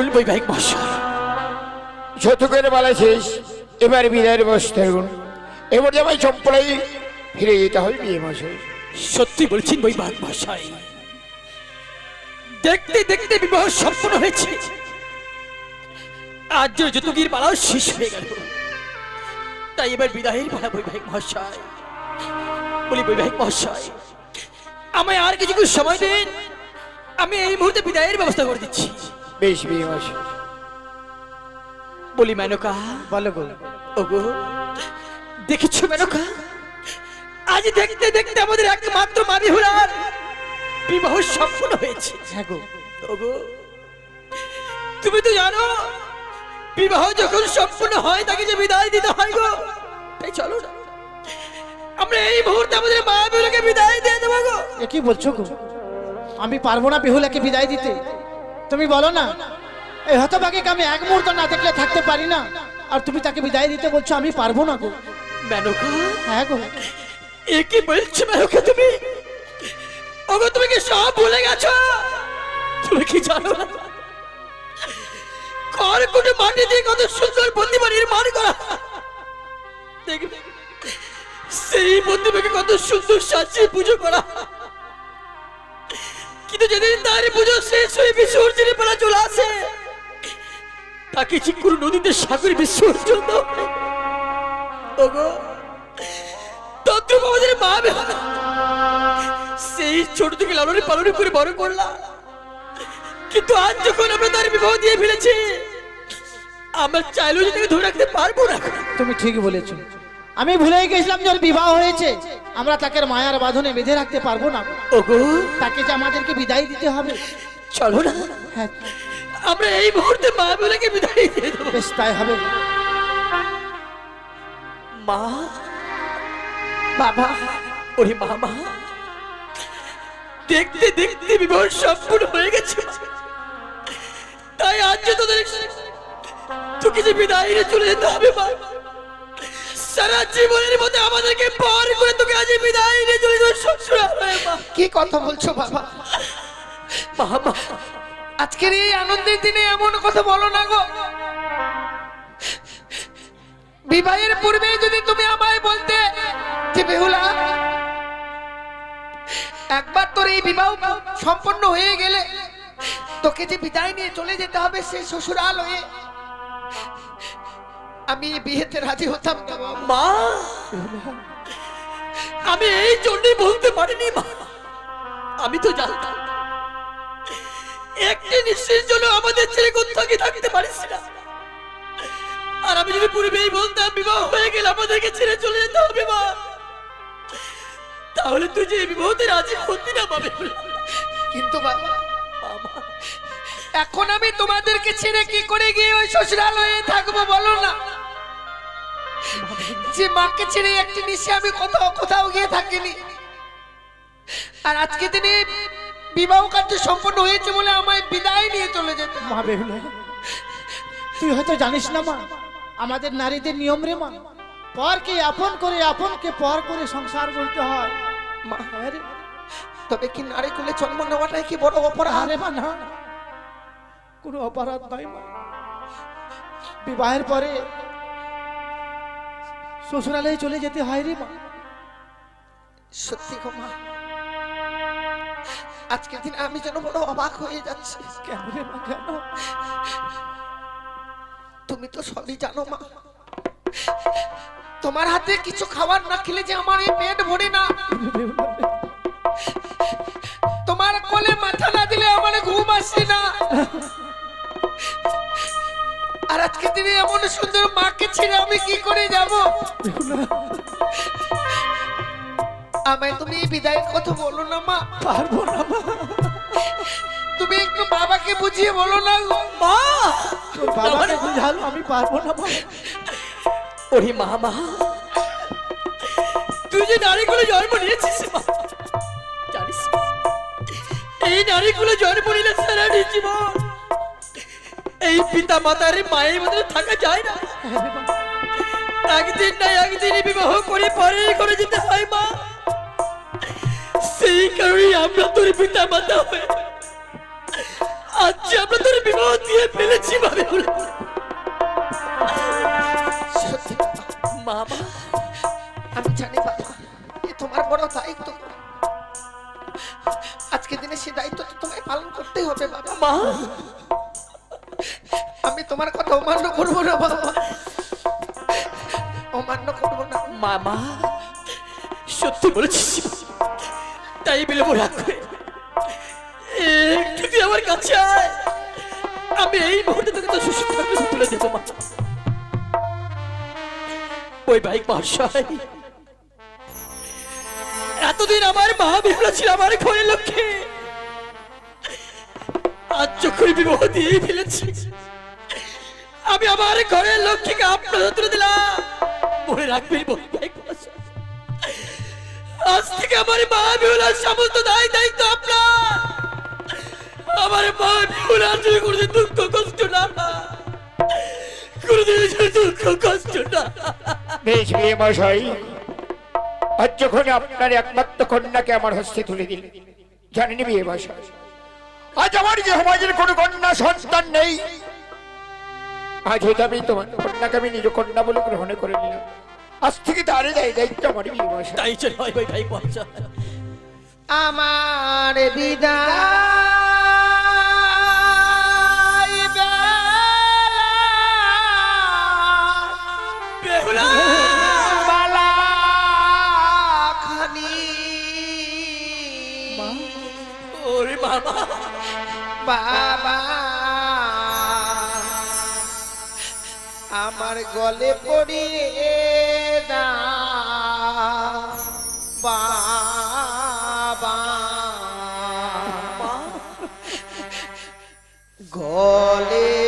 বলুন বৈবাহিক মহাশয়। শতকের বেলা শেষ এবার বিদায়ের বসতে গুণ এবার জামাই চম্পলাই ফিরে যেতে হয় বিয়ে মাসে সত্যি বলছেন বৈবাহিক মহাশয়। দেখতে দেখতে বিবাহ সম্পন্ন হয়েছে। আজ যতুগির পালাও শেষ হয়ে গেল। তাই এবার বিদায়ের পালা বৈবাহিক মহাশয়। বলি বৈবাহিক মহাশয় আমায় আর কিছু সময় দিন। আমি এই মুহূর্তে বিদায়ের ব্যবস্থা করে দিচ্ছি। বেশ মাসে বলি মেনকা বলো গো ওগো দেখেছ মেনকা? আজ দেখতে দেখতে আমাদের একমাত্র মাবি হুলার বিবাহ সম্পন্ন হয়েছে। হ্যাঁ গো। ওগো তুমি তো জানো বিবাহ যখন সম্পূর্ণ হয় তাকে যে বিদায় দিতে হয় গো তাই চলো না। আমরা এই মুহূর্তে আমাদের মা বিহুলাকে বিদায় দিয়ে দেবো গো। কি বলছো গো? আমি পারব না বেহুলাকে বিদায় দিতে। তুমি বলো না এই হতভাগীকে আমি এক মুহূর্ত না দেখলে থাকতে পারি না। আর তুমি তাকে বিদায় দিতে বলছো আমি পারব না গো। মেনকা? হ্যাঁ গো। এ কি বলছো মেনকা তুমি? ওগো তুমি কি সব ভুলে গেছো? তুমি কি জানো? না কর কোটে মাটি দিয়ে কত সুন্দর নির্মাণ করা? দেখবে সেই প্রতিমাকে কত সুন্দর সাজিয়ে পুজো করা। কিন্তু যেদিন তার পুজো শেষ হয়ে বিসর্জনের বেলা চলে আসে তাকে চিকুর নদীতে সাগরে বিসর্জন ওগো তদ্রুপ মা সেই লালনে করে বড় করলাম। কিন্তু যখন তার দিয়ে ফেলেছি চাইলেও ধরে রাখতে পারব না। তুমি ঠিক বলেছ। আমি ভুলে গেছিলাম যে ওর বিবাহ হয়েছে। আমরা তাকে মায়ার বাঁধনে বেঁধে রাখতে পারব না। ওগো। তাকে যে আমাদেরকে বিদায় দিতে হবে। চলো না। হ্যাঁ। আমরা এই মুহূর্তে মা বেলাকে বিদায় দিয়ে দেবো। বেশ তাই হবে। মা? বাবা? ওরে মামা। দেখতে দেখতে বিবাহ সম্পূর্ণ হয়ে গেছে। তাই আজ যে তোদের তোকে যে বিদায় নিয়ে চলে যেতে হবে মা। সারা জীবনের মধ্যে আমাদেরকে পার করে তোকে আজ বিদায় নিয়ে চলে যাবে শ্বশুরালয়ে কি কথা বলছো বাবা? মামা আজকের এই আনন্দের দিনে এমন কথা বলো না গো। বিবাহের পূর্বে যদি তুমি আমায় বলতে যে বেহুলা একবার তোর এই বিবাহ সম্পন্ন হয়ে গেলে তোকে যে বিদায় নিয়ে চলে যেতে হবে সে শ্বশুরাল হয়ে আমি বিয়েতে রাজি হতাম না মা! আমি এই জন্যই বলতে পারিনি মা। আমি তো জানতাম একটি নিশ্চিত জন্য আমাদের ছেলে কোথাও কি থাকতে পারিস না। আর আমি যদি পূর্বেই বলতাম বিবাহ হয়ে গেলে আমাদেরকে ছেড়ে চলে যেতে হবে মা তাহলে তুই যে বিবাহতে রাজি হতি না পাবে কিন্তু বাবা এখন আমি তোমাদেরকে ছেড়ে কি করে গিয়ে ওই শ্বশুরালয়ে থাকব বলো না? যে মাকে ছেড়ে একটি নিশে আমি কোথাও কোথাও গিয়ে থাকিনি। আর আজকে দিনে বিবাহ কার্য সম্পন্ন হয়েছে বলে আমায় বিদায় নিয়ে চলে যেতে হবে। মা বেহুলা তুই হয়তো জানিস না মা আমাদের নারীদের নিয়ম রে মা। পরকে আপন করে আপনকে পর করে সংসার করতে হয়। মা আরে তবে কি নারী কুলে জন্ম নেওয়াটাই কি বড় অপরাধ? আরে মা না কোনো অপরাধ নাই মা। বিবাহের পরে শ্বশুরালয়ে চলে যেতে হয় রে মা। সত্যি গো মা আজকের দিন আমি যেন বড় অবাক হয়ে যাচ্ছি। কেন রে মা কেন? তুমি তো সবই জানো মা তোমার হাতে কিছু খাবার না খেলে যে আমার এই পেট ভরে না। তোমার কোলে মাথা না দিলে আমার ঘুম আসে না। আজকে দিনে এমন সুন্দর মাকে ছেড়ে আমি কি করে যাব? আমায় তুমি বিদায়ের কথা বলো না মা। পারব না মা। তুমি একটু বাবাকে বুঝিয়ে বলো না মা! বাবাকে বুঝালো আমি পারব না মা। ওরে মা মা। তুই যে নারীগুলো জন্ম নিয়েছিস মা। জানিস? এই নারীগুলো জন্ম নিলে সারাটি জীবন এই পিতা মাতার মায়ের মধ্যে থাকা যায় না। একদিন না একদিন বিবাহ করে পরে করে যেতে হয় মা। সেই কারণে আমরা তোর পিতা মাতা হয়ে আজ আমরা তোর বিবাহ দিয়ে ফেলেছি ভাবে বাবা, আমি জানি বাবা এ তোমার বড় দায়িত্ব। আজকে দিনে সে দায়িত্ব তো তোমায় পালন করতেই হবে বাবা। মা। তোমার কথা অমান্য করব না, বাবা। অমান্য করব না। মামা, সত্যি বলেছিস। তাই রাখ করে। একটু তুই আমার কাছে আমি এই মুহূর্তে তোকে তো ওই বাইক মহাশয়, এতদিন আমার মা বিহলা ছিল আমার ঘরের লক্ষ্যে। আজ যখন বিবাহ দিয়ে ফেলেছি আমি আমার ঘরের লক্ষ্মীকে আপনার তুলে দিলাম। মনে রাখবেন। আজ থেকে আমার মা বিহুলার সমস্ত দায় দায়িত্ব আপনার। আমার মা বিহুলার জন্য কোনোদিন দুঃখ কষ্ট না আমার যে সমাজের কোনো কন্যা সন্তান নেই। আজ হয়তো আমি তোমার কন্যাকে আমি নিজ কন্যা বলে গ্রহণ করে নিলাম। আজ থেকে তারই দায় দায়িত্ব আমার তাই চল ভাই ভাই ভাই মহাশয়। আমার বিদায় বেহুলা বালা খানি। ওরে বাবা। বাবা। আমার গলে পড়িয়ে দা। বাবা। গলে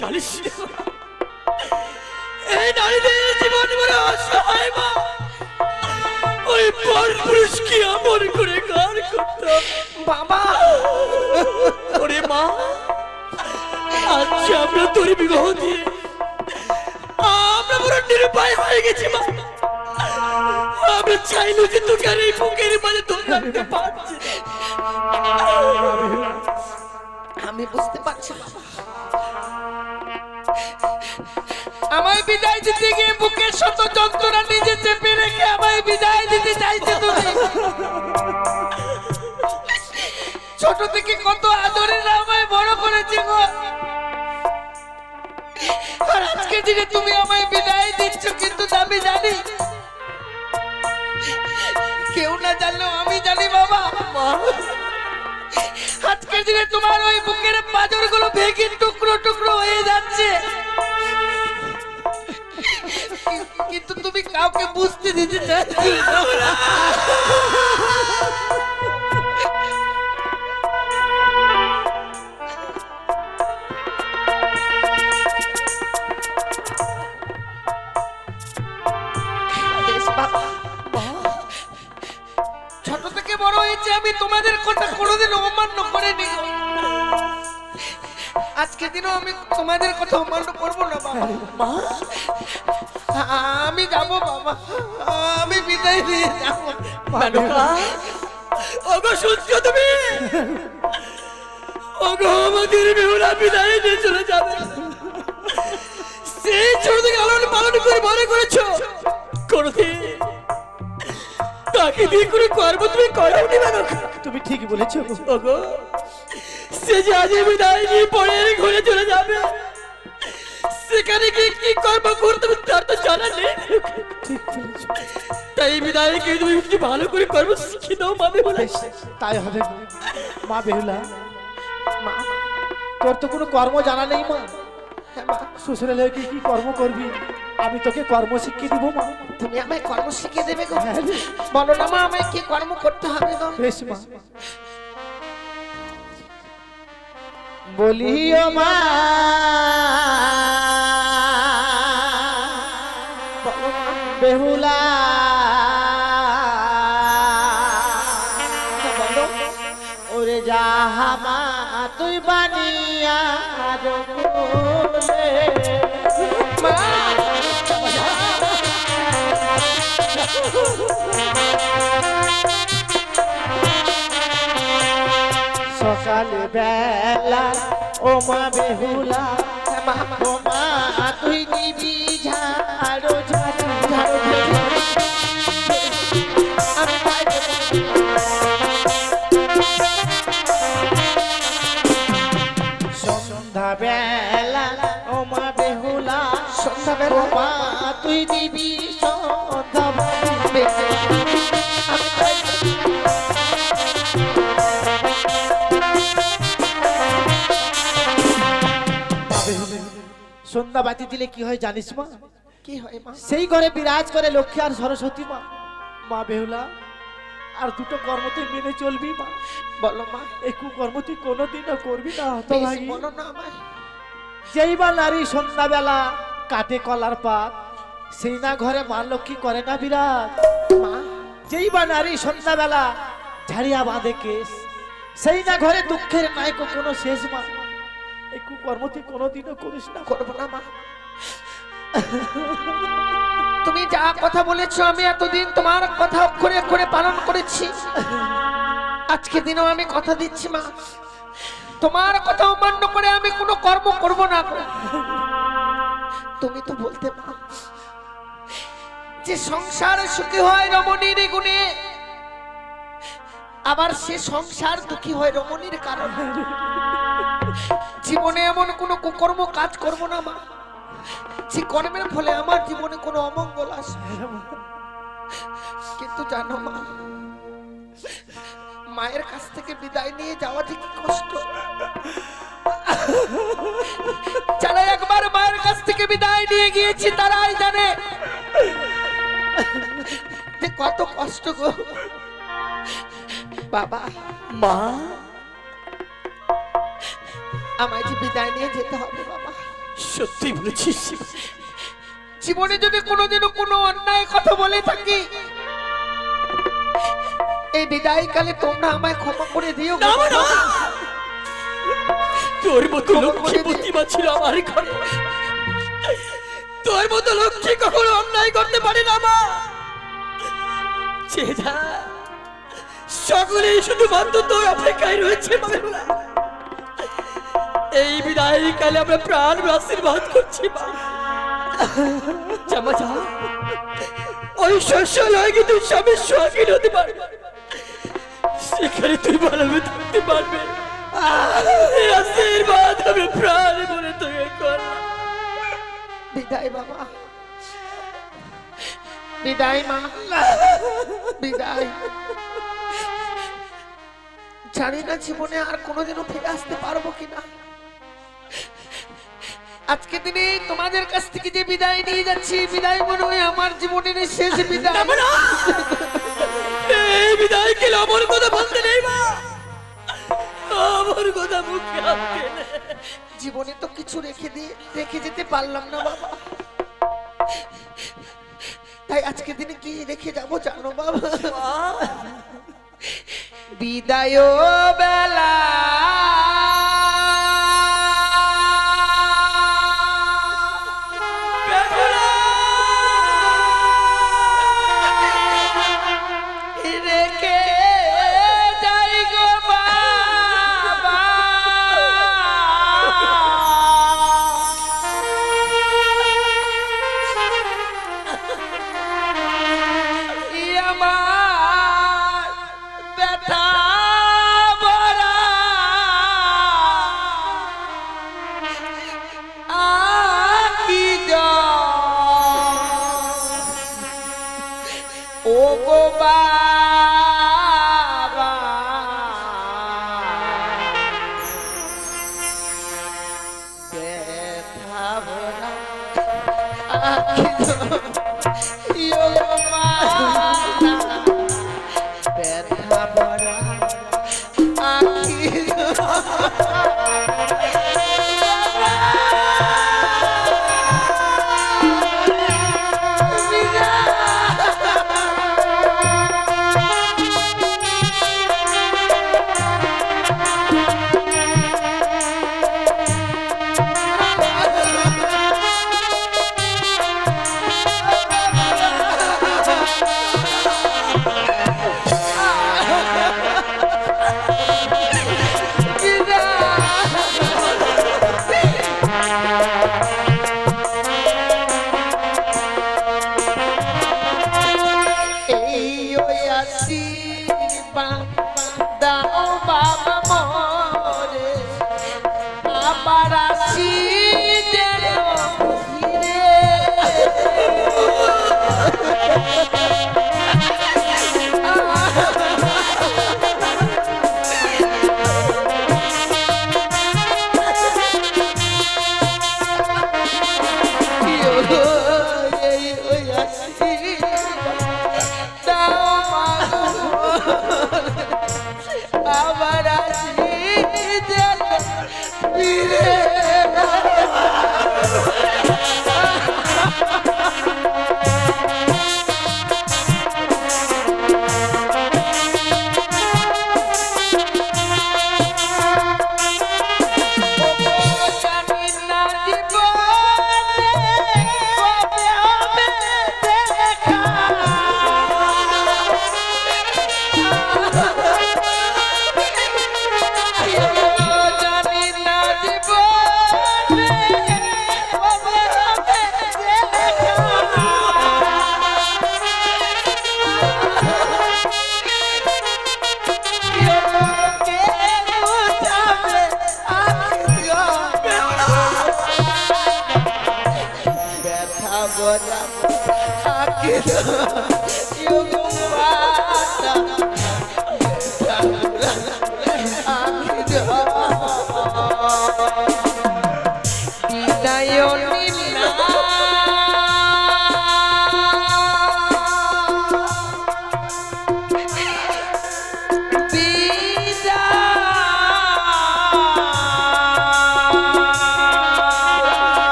জানিস না? এই নারীদের জীবন বড় অসহায় মা। ওই পর পুরুষকে আমর করে করতাম বাবা! ওরে মা আজ আমরা তোর বিবাহ দিয়ে আমরা বড় নিরুপায় হয়ে গেছি মা। আমরা চাইলো যে তোকে আর এই বুকের মাঝে তোর রাখতে পারছি। আমি বুঝতে পারছি আমায় বিদায় দিতে গিয়ে বুকের শত যন্ত্রণা নিজে চেপে রেখে আমায় বিদায় দিতে চাইছে তুমি। ছোট থেকে কত আদরে আমায় বড় করেছে গো। আর আজকে দিনে তুমি আমায় বিদায় দিচ্ছ, কিন্তু আমি জানি। কেউ না জানলেও আমি জানি বাবা আজকের দিনে তোমার ওই বুকের পাঁজরগুলো ভেঙে টুকরো টুকরো হয়ে যাচ্ছে। কিন্তু তুমি কাউকে বুঝতে দিতে চাচ্ছ তোমাদের কথা কোনোদিন অমান্য করিনি। আজকে দিনও আমি তোমাদের কথা অমান্য করব না বাবা। আমি যাব বাবা। আমি বিদায় নিয়ে যাব। ওগো শুনছো তুমি! ওগো আমাদের বেহুলা বিদায় নিয়ে চলে যাবে সেই ছোট থেকে লালন পালন করে বড় করেছ? কোনদিন। তাকে দিয়ে করে কর্ম তুমি করাওনি মেনকা তুমি ঠিক বলেছ। ওগো সে যে আজ বিদায় নিয়ে পরে ঘুরে চলে যাবে সেখানে গিয়ে কি কর্ম করতে তার তো জানা নেই তাই বিদায়কে তুমি একটু ভালো করে কর্ম শিখে দাও মামে বলে তাই হবে। মা বেহুলা মা তোর তো কোনো কর্ম জানা নেই মা হ্যাঁ শ্বশুরে লেগে কি কর্ম করবি? আমি তোকে কর্ম শিখিয়ে দেবো। মা তুমি আমায় কর্ম শিখিয়ে দেবে গো। হ্যাঁ বলো না মা আমায় কি কর্ম করতে হবে গো? বেশ মা। বলিও মা। বেহুলা সকালে বেলা ও মা বেহুলা মা তুই দিবি ঝাড়ো ঝাড়ো ঝাড়ো। মা তুই দিবি সন্ধ্যা বাতি দিলে কি হয় জানিস মা? কি হয় মা? সেই ঘরে বিরাজ করে লক্ষ্মী আর সরস্বতী মা। মা বেহুলা আর দুটো কর্ম তুই মেনে চলবি মা। বলো মা। এই কুকর্ম তুই কোনোদিনও করবি না হতভাগী। বলো না আমায়। যেই বা নারী সন্ধ্যাবেলা কাটে কলার পাত। সেই না ঘরে মা লক্ষ্মী করে না বিরাট। মা, যেই বা নারী সন্ধ্যাবেলা ঝাড়িয়া বাঁধে কেস সেই না ঘরে দুঃখের নায়ক কোনো শেষ মা। এই কুকর্ম তুই কোনোদিনও করিস না, করব না মা। তুমি যা কথা বলেছ, আমি এতদিন তোমার কথা অক্ষরে অক্ষরে পালন করেছি। আজকে দিনও আমি কথা দিচ্ছি মা। তোমার কথা অমান্য করে আমি কোনো কর্ম করব না। তুমি তো বলতে মা যে সংসার সুখী হয় রমণীর গুণে, আবার সে সংসার দুঃখী হয় রমণীর কারণে। জীবনে এমন কোনো কুকর্ম কাজ করব না, মা। যে কর্মের ফলে আমার জীবনে কোনো অমঙ্গল আসে কিন্তু জানো, মা মায়ের কাছ থেকে বিদায় নিয়ে যাওয়া যে কি কষ্ট। যারা একবার মায়ের কাছ থেকে বিদায় নিয়ে গিয়েছি তারাই জানে যে কত কষ্ট গো। বাবা মা আমায় যে বিদায় নিয়ে যেতে হবে বাবা। সত্যি বলেছিস। জীবনে যদি কোনোদিনও কোনো অন্যায় কথা বলে থাকি এই বিদায় কালে তোমরা আমায় ক্ষমা করে দিও না। না তোর মতো লক্ষ্মী প্রতিমা ছিল আমার ঘরে। তোর মতো লক্ষ্মী কখনো অন্যায় করতে পারে না মা। যা সকলেই শুধুমাত্র তোর অপেক্ষায় রয়েছে এই বিদায় কালে আমরা প্রাণ আশীর্বাদ করছি মা। জামা যা। ওই শস্য লয় কিন্তু স্বামী স্বাধীন হতে পারবে সেখানে তুই ভালোভাবে থাকতে পারবে। আশীর্বাদ আমি প্রাণ বলে তোকে করলাম। বিদায় বাবা। বিদায় মা। বিদায়। জানি না জীবনে আর কোনোদিনও ফিরে আসতে পারব কিনা। আজকে দিনে তোমাদের কাছ থেকে যে বিদায় নিয়ে যাচ্ছি বিদায় মনে হয় আমার জীবনের শেষ বিদায়। এই বিদায় কে আমার কথা বলতে নেই মা। আমার কথা মুখে আনতে জীবনে তো কিছু রেখে দিয়ে রেখে যেতে পারলাম না বাবা। তাই আজকে দিনে কি রেখে যাব জানো বাবা? বিদায় বেলা।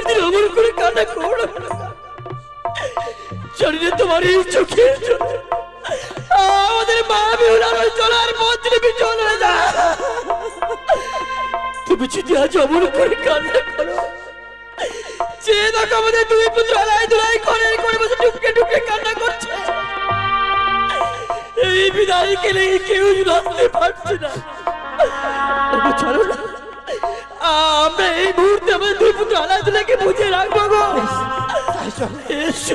তুমি আজকের দিন অমর করে কান্না করো। না। না তোমার এই জন্য। আমাদের মা বিহুলার ওই চলার পথ তুমি চলে যা তুমি যদি আজ অমর করে কান্না করো, যে দেখো আমাদের দুই পুত্র আলাই দুলাই করে করে বসে টুককে টুককে কান্না করছে। এই বিদায় কেলে কেউ রাখতে পারছে না। চলো না। আমরা এই মুহূর্তে আমার আলাই দুলাইকে বুঝে রাখব গো এসো,